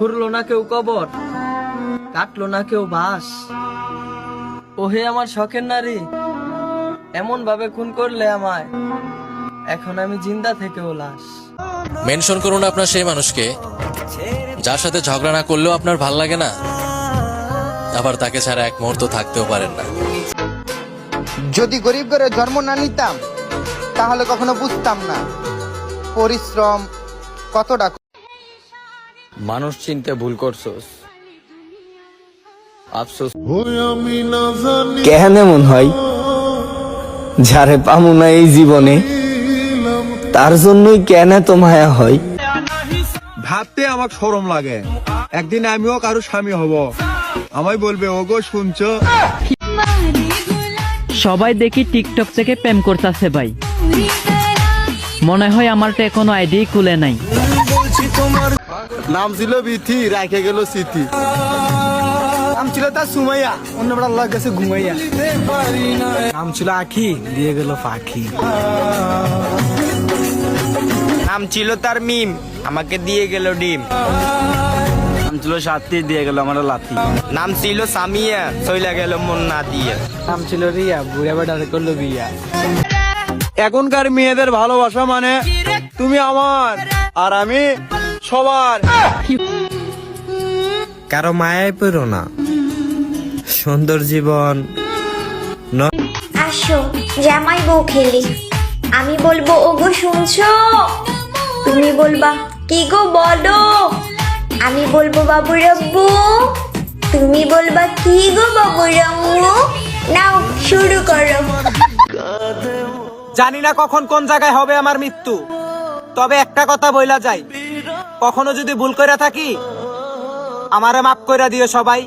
খুঁড়লো না কেউ কবর কাটলো না কেউ বাস। ওহে আমার শখের নারী এমন ভাবে খুন করলে আমায় এখন আমি জিন্দা থেকেও লাশ মেনশন করুন আপনার সেই মানুষকে যার সাথে ঝগড়া না করলেও আপনার ভালো লাগে না আবার তাকে ছাড়া এক মুহূর্ত থাকতেও পারেন না। যদি গরিব ঘরে জন্ম না নিতাম তাহলে কখনো বুঝতাম না পরিশ্রম কতটা মানুষ চিনতে ভুল করছোস। আফসোস। কেন এমন হয়? যারে পামু না এই জীবনে তার জন্যই কেন এত মায়া হয়। ভাবতে আমার শরম লাগে। একদিন আমিও কারও স্বামী হব। আমায় বলবে ওগো শুনছো? সবাই দেখি টিকটক থেকে প্রেম করতেছে ভাই। মনে হয় আমারটা এখনও আইডি খুলে নাই। নাম ছিল বিথি, রাখে গেল স্মৃতি। নাম ছিল তার সুমাইয়া অন্য বড় ঘুমাইয়া। নাম ছিল আখি, দিয়ে গেল পাখি। নাম ছিল তার মিম, আমাকে দিয়ে গেল ডিম। নাম ছিল সাথী, দিয়ে গেল আমার লাথি। নাম ছিল সামিয়া সইলা গেল মন না দিয়ে। নাম ছিল রিয়া, বুড়া বেটারে করল বিয়া। এখনকার মেয়েদের ভালোবাসা মানে তুমি আমার আর আমি সবার। কারও মায়ায় পেরো না। সুন্দর জীবন আসো জামাই বউ খেলি। আমি বলব ওগো শুনছো? তুমি বলবা কি গো বলো? আমি বলব বাবু রাব্বু। তুমি বলবা কি গো বাবু রাম্মু নাও শুরু করো। জানি না কখন কোন জায়গায় হবে আমার মৃত্যু তবে একটা কথা বইলা যায় কখনো যদি ভুল করে থাকি আমারে মাফ করে দিও সবাই।